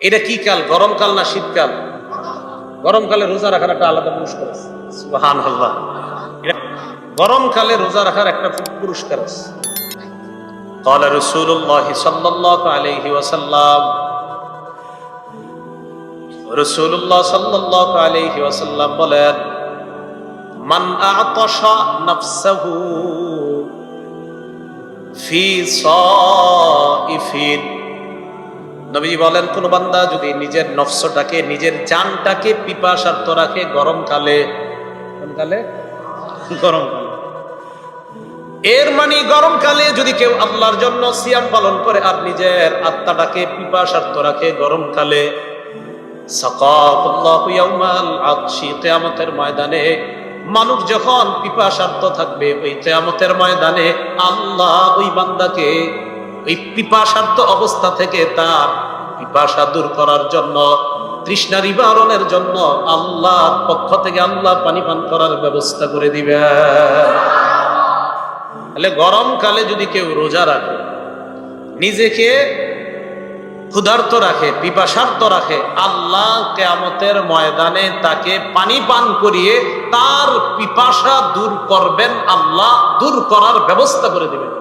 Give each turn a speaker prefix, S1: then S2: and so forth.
S1: এটা কি কাল গরমকাল না শীতকাল গরমকালে রোজা রাখার একটা আলাদা পুরস্কার আছে সুবহান আল্লাহ গরমকালে রোজা রাখার একটা পুরস্কার আছে قال رسول الله صلى الله عليه وسلم রসুল্লাহ সাল্লাল্লাহু আলাইহি ওয়াসাল্লাম বলেন মান আতাশা নাফসাহু ফি সাইফিন নবীজি বলেন, কোন বান্দা যদি নিজের নফসটাকে, নিজের জানটাকে পিপাসার্থ রাখে গরমকালে কোনকালে গরমকালে এর মানে গরমকালে যদি কেউ আল্লাহর জন্য সিয়াম পালন করে আর নিজের আত্মাটাকে পিপাসার্থ রাখে গরমকালে কিয়ামতের ময়দানে মানুষ যখন পিপাসার্থ থাকবে, ওই কিয়ামতের ময়দানে আল্লাহ ওই বান্দাকে ওই পিপাসার্থ অবস্থা থেকে তার পিপাসা দূর করার জন্য তৃষ্ণা নিবারণের জন্য আল্লাহর পক্ষ থেকে আল্লাহ পানি পান করার ব্যবস্থা করে দিবে। তাহলে গরমকালে যদি কেউ রোজা রাখে, নিজেকে ক্ষুধার্ত রাখে পিপাসার্থ রাখে, আল্লাহ কেয়ামতের ময়দানে তাকে পানি পান করিয়ে তার পিপাসা দূর করবেন, আল্লাহ দূর করার ব্যবস্থা করে দিবেন।